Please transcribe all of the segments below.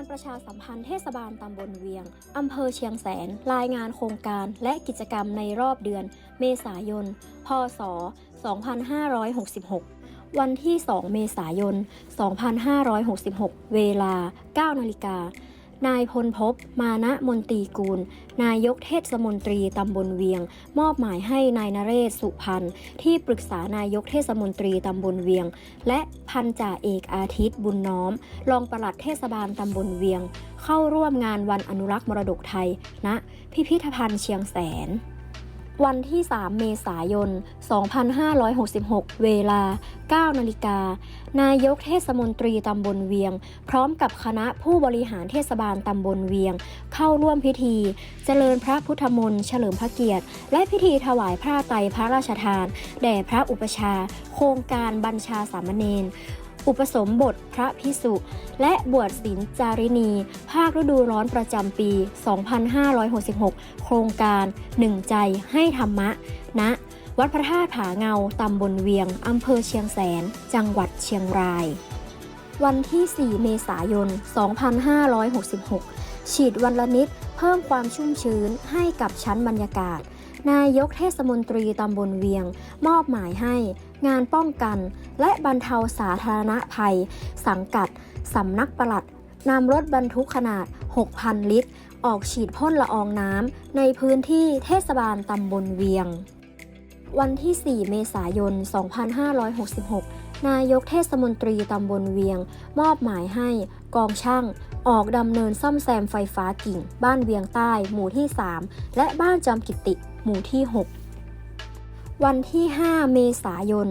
านประชาสัมพันธ์เทศบาลตำบลเวียง อำเภอเชียงแสน รายงานโครงการและกิจกรรมในรอบเดือน เมษายน พศ 2566 วันที่ 2 เมษายน 2566 เวลา 9 นาฬิกา นายพลพบ มานะมนตรีกูล นายกเทศมนตรีตำบลเวียง มอบหมายให้นายนเรศสุพันธ์ที่ปรึกษานายกเทศมนตรีตำบลเวียง และพันจ่าเอกอาทิตย์บุญน้อม รองปลัดเทศบาลตำบลเวียง เข้าร่วมงานวันอนุรักษ์มรดกไทยณพิพิธภัณฑ์เชียงแสน วันที่ 3 เมษายน 2566 เวลา 9 นาฬิกา นายกเทศมนตรีตำบลเวียง พร้อมกับคณะผู้บริหารเทศบาลตำบลเวียง เข้าร่วมพิธี เจริญพระพุทธมนต์เฉลิมพระเกียรติ และพิธีถวายผ้าไตรพระราชทาน แด่พระอุปชา โครงการบัญชาสามเณร อุปสมบทพระพิสุ และบวชศิลจารินี ภาคฤดูร้อนประจำปี 2566 โครงการหนึ่งใจให้ธรรมะณวัดพระธาตุผาเงา ตำบลเวียง อำเภอเชียงแสน จังหวัดเชียงราย วันที่ 4 เมษายน 2566 ฉีดวันละนิด เพิ่มความชุ่มชื้นให้กับชั้นบรรยากาศ นายกเทศมนตรีตำบลเวียง มอบหมายให้ งานป้องกัน และบรรเทาสาธารณภัย สังกัดสำนักปลัดนำรถบรรทุกขนาด 6,000 ลิตร ออกฉีดพ่นละอองน้ำในพื้นที่เทศบาลตำบลเวียง วันที่ 4 เมษายน 2566 นายกเทศมนตรีตำบลเวียง มอบหมายให้กองช่าง ออกดำเนินซ่อมแซมไฟฟ้ากิ่ง บ้านเวียงใต้ หมู่ที่ 3 และบ้านจอมกิติ หมู่ที่ 6 วันที่ 5 เมษายน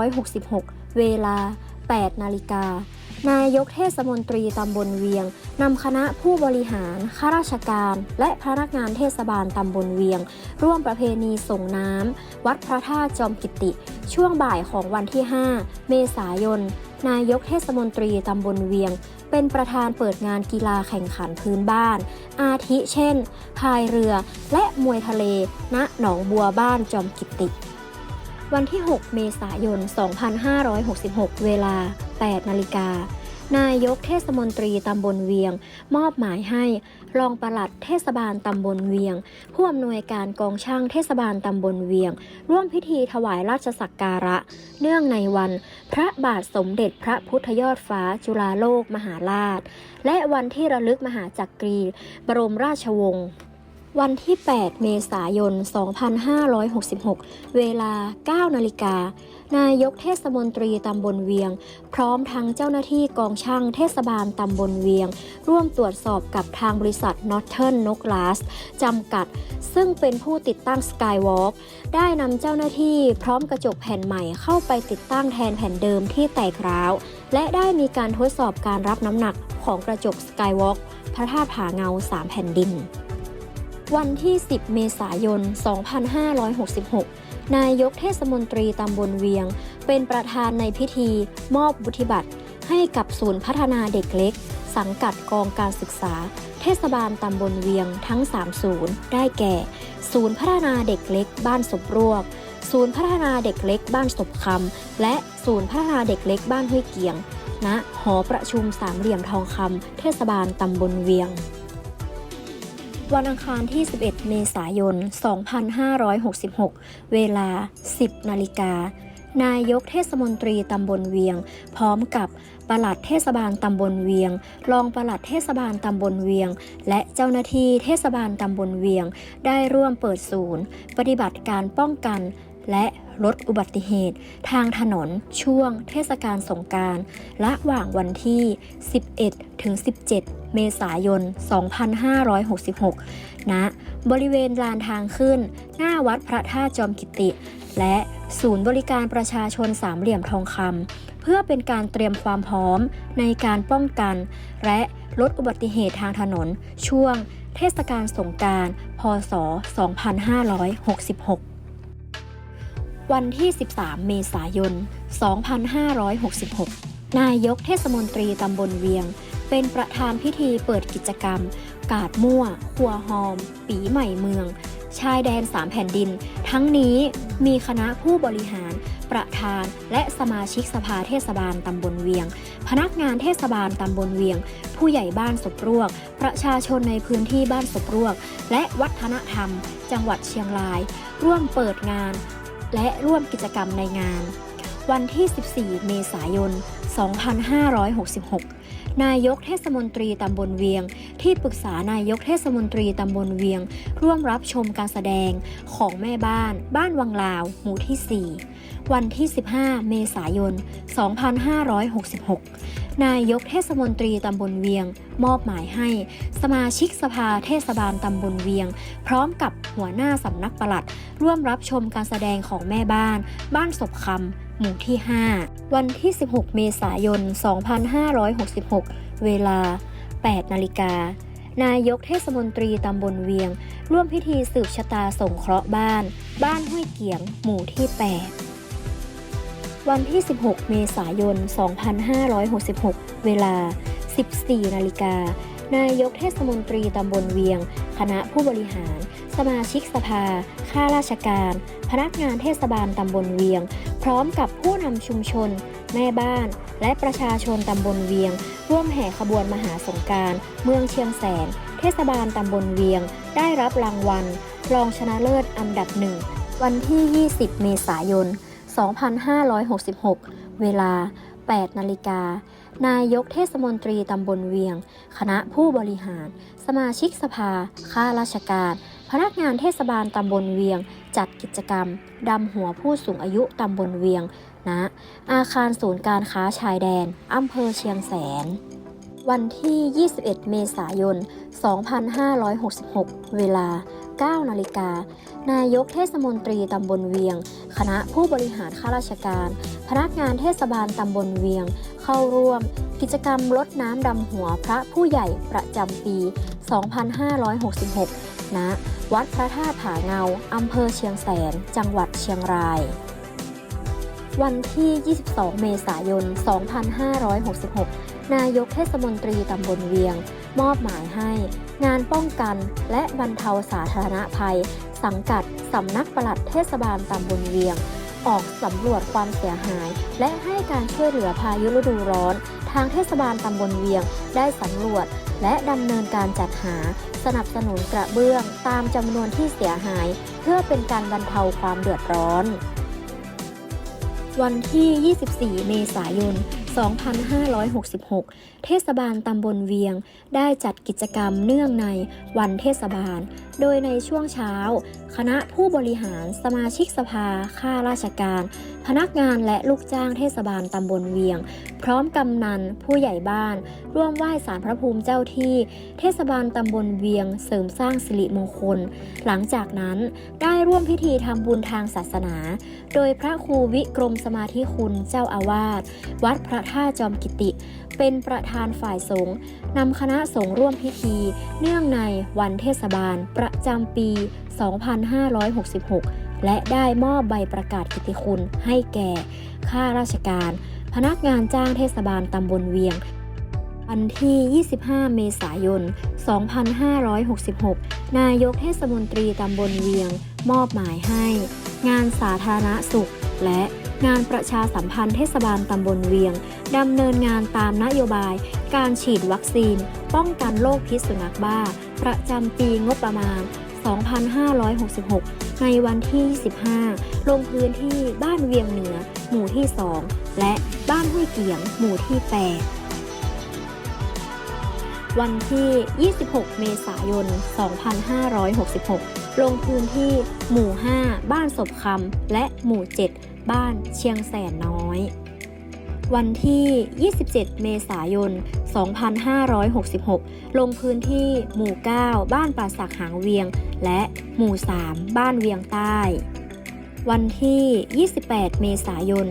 2566 เวลา 8 นาฬิกา นายกเทศมนตรีตำบลเวียงนำคณะผู้บริหารข้าราชการ และพนักงานเทศบาลตำบลเวียง ร่วมประเพณีส่งน้ำวัดพระธาตุจอมกิติ ช่วงบ่ายของวันที่ 5 เมษายน นายกเทศมนตรีตำบลเวียง เป็นประธานเปิดงานกีฬาแข่งขันพื้นบ้าน อาทิเช่นพายเรือและมวยทะเล ณหนองบัวบ้านจอมกิติ วันที่ 6 เมษายน 2566 เวลา 8 นาฬิกานายกเทศมนตรีตำบลเวียง มอบหมายให้ รองปลัดเทศบาลตำบลเวียง ผู้อำนวยการกองช่างเทศบาลตำบลเวียง ร่วมพิธีถวายราชสักการะ เนื่องในวัน พระบาทสมเด็จพระพุทธยอดฟ้าจุฬาโลกมหาราช และวันที่ระลึกมหาจักรี บรมราชวงศ์ วันที่ 8 เมษายน 2566 เวลา 9 นาฬิกา นายกเทศมนตรีตำบลเวียง พร้อมทั้งเจ้าหน้าที่กองช่างเทศบาลตำบลเวียง ร่วมตรวจสอบกับทางบริษัท Northern n o g l a s จำกัด ซึ่งเป็นผู้ติดตั้ง Skywalk ได้นำเจ้าหน้าที่พร้อมกระจกแผ่นใหม่เข้าไปติดตั้งแทนแผ่นเดิมที่แตกร้าว และได้มีการทดสอบการรับน้ำหนักของกระจก Skywalk พระธาตุผาเงา 3 แผ่นดิน วันที่ 10 เมษายน 2566 นายกเทศมนตรีตำบลเวียง เป็นประธานในพิธีมอบบุธิบัตรให้กับศูนย์พัฒนาเด็กเล็ก สังกัดกองการศึกษา เทศบาลตำบลเวียงทั้ง 3 ศูนย์ ได้แก่ ศูนย์พัฒนาเด็กเล็กบ้านศพรวก ศูนย์พัฒนาเด็กเล็กบ้านศพคำ และศูนย์พัฒนาเด็กเล็กบ้านห้วยเกียง ณ หอประชุมสามเหลี่ยมทองคำเทศบาลตำบลเวียง วันอังคารที่ 11 เมษายน 2566 เวลา 10 นาฬิกา นายกเทศมนตรีตำบลเวียง พร้อมกับปลัดเทศบาลตำบลเวียง รองปลัดเทศบาลตำบลเวียง และเจ้าหน้าที่เทศบาลตำบลเวียง ได้ร่วมเปิดศูนย์ ปฏิบัติการป้องกัน และลดอุบัติเหตุ ทางถนนช่วงเทศกาลสงการ ระหว่างวันที่ 11 ถึง 17 เมษายน 2566 ณ บริเวณลานทางขึ้น หน้าวัดพระธาตุจอมกิติ และศูนย์บริการประชาชนสามเหลี่ยมทองคำเพื่อเป็นการเตรียมความพร้อมในการป้องกัน และลดอุบัติเหตุทางถนนช่วงเทศกาลสงการ พศ 2566 วันที่ 13 เมษายน 2566 นายกเทศมนตรีตำบลเวียง เป็นประธานพิธีเปิดกิจกรรม กาดมั่วครัวหอม ปีใหม่เมือง ชายแดนสามแผ่นดิน ทั้งนี้มีคณะผู้บริหาร ประธาน และสมาชิกสภาเทศบาลตำบลเวียง พนักงานเทศบาลตำบลเวียง ผู้ใหญ่บ้านศพรวก ประชาชนในพื้นที่บ้านศพรวก และวัฒนธรรม จังหวัดเชียงราย ร่วมเปิดงาน และร่วมกิจกรรมในงาน วันที่ 14 เมษายน 2566 นายกเทศมนตรีตำบลเวียง ที่ปรึกษานายกเทศมนตรีตำบลเวียง ร่วมรับชมการแสดงของแม่บ้าน บ้านวังลาว หมู่ที่ 4 วันที่ 15 เมษายน 2566 นายกเทศมนตรีตำบลเวียง มอบหมายให้ สมาชิกสภาเทศบาลตำบลเวียง พร้อมกับหัวหน้าสำนักปลัด ร่วมรับชมการแสดงของแม่บ้าน บ้านศพคำหมู่ที่ 5 วันที่ 16 เมษายน 2566 เวลา 8 นาฬิกานายกเทศมนตรีตำบลเวียง ร่วมพิธีสืบชะตาสงเคราะห์บ้าน บ้านห้วยเกียง หมู่ที่ 8 วันที่ 16 เมษายน 2566 เวลา 14 นาฬิกา นายกเทศมนตรีตำบลเวียง คณะผู้บริหาร สมาชิกสภา ข้าราชการ พนักงานเทศบาลตำบลเวียง พร้อมกับผู้นำชุมชน แม่บ้าน และประชาชนตำบลเวียง ร่วมแห่ขบวนมหาสงการเมืองเชียงแสน เทศบาลตำบลเวียง ได้รับรางวัล รองชนะเลิศอันดับหนึ่ง วันที่ 20 เมษายน 2566 2,566 เวลา 8 นาฬิกา นายกเทศมนตรีตำบลเวียง คณะผู้บริหาร สมาชิกสภา ข้าราชการ พนักงานเทศบาลตำบลเวียง จัดกิจกรรม ดำหัวผู้สูงอายุตำบลเวียงณอาคารศูนย์การค้าชายแดนอำเภอเชียงแสน วันที่ 21 เมษายน 2566 เวลา 9 นาฬิกา นายกเทศมนตรีตำบลเวียง คณะผู้บริหารข้าราชการ พนักงานเทศบาลตำบลเวียง เข้าร่วม กิจกรรมรดน้ำดำหัวพระผู้ใหญ่ประจำปี 2566 ณ วัดพระธาตุผาเงา อำเภอเชียงแสน จังหวัดเชียงราย วันที่ 22 เมษายน 2566 นายกเทศมนตรีตำบลเวียง มอบหมายให้ งานป้องกันและบรรเทาสาธารณภัย สังกัดสำนักปลัดเทศบาลตำบลเวียง ออกสำรวจความเสียหาย และให้การช่วยเหลือพายุฤดูร้อน ทางเทศบาลตำบลเวียงได้สำรวจและดำเนินการจัดหา สนับสนุนกระเบื้องตามจำนวนที่เสียหาย เพื่อเป็นการบรรเทาความเดือดร้อน วันที่ 24 เมษายน 2566 เทศบาลตำบลเวียง ได้จัดกิจกรรมเนื่องในวันเทศบาล โดยในช่วงเช้า คณะผู้บริหารสมาชิกสภา ข้าราชการ พนักงานและลูกจ้างเทศบาลตำบลเวียง พร้อมกำนัน ผู้ใหญ่บ้าน ร่วมไหว้สารพระภูมิเจ้าที่ เทศบาลตำบลเวียง เสริมสร้างสิริมงคล หลังจากนั้นได้ร่วมพิธีทำบุญทางศาสนา โดยพระครูวิกรมสมาธิคุณเจ้าอาวาสวัดพระท่าจอมกิติ เป็นประธานฝ่ายสงฆ์นำคณะสงฆ์ร่วมพิธี เนื่องในวันเทศบาลประจำปี 2566 และได้มอบใบประกาศกิตติคุณให้แก่ ข้าราชการ พนักงานจ้างเทศบาลตำบลเวียง วันที่ 25 เมษายน 2566 นายกเทศมนตรีตำบลเวียง มอบหมายให้ งานสาธารณสุขและ งานประชาสัมพันธ์เทศบาลตำบลเวียงดำเนินงานตามนโยบาย การฉีดวัคซีน ป้องกันโรคพิษสุนัขบ้า ประจำปีงบประมาณ 2566 ในวันที่25ลงพื้นที่บ้านเวียงเหนือ หมู่ที่ 2 และบ้านห้วยเกียง หมู่ที่ 8วันที่ 26 เมษายน 2566 ลงพื้นที่หมู่ 5 บ้านศพคำและหมู่ 7 บ้านเชียงแสนน้อย วันที่ 27 เมษายน 2566 ลงพื้นที่หมู่ 9 บ้านป่าสักหางเวียง และหมู่ 3 บ้านเวียงใต้ วันที่ 28 เมษายน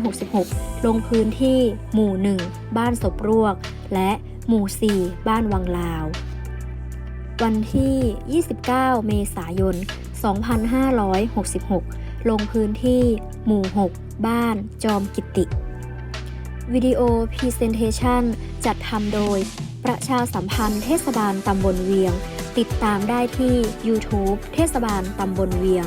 2566 ลงพื้นที่หมู่ 1 บ้านศพรวก และหมู่ 4 บ้านวังลาว วันที่ 29 เมษายน 2566 ลงพื้นที่ หมู่ 6 บ้าน จอมกิติ วิดีโอพรีเซนเทชันจัดทำโดย ประชาสัมพันธ์เทศบาลตำบลเวียง ติดตามได้ที่ YouTube เทศบาลตำบลเวียง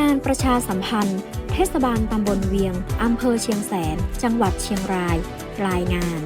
งานประชาสัมพันธ์ เทศบาลตำบลเวียงอำเภอเชียงแสน จังหวัดเชียงราย รายงาน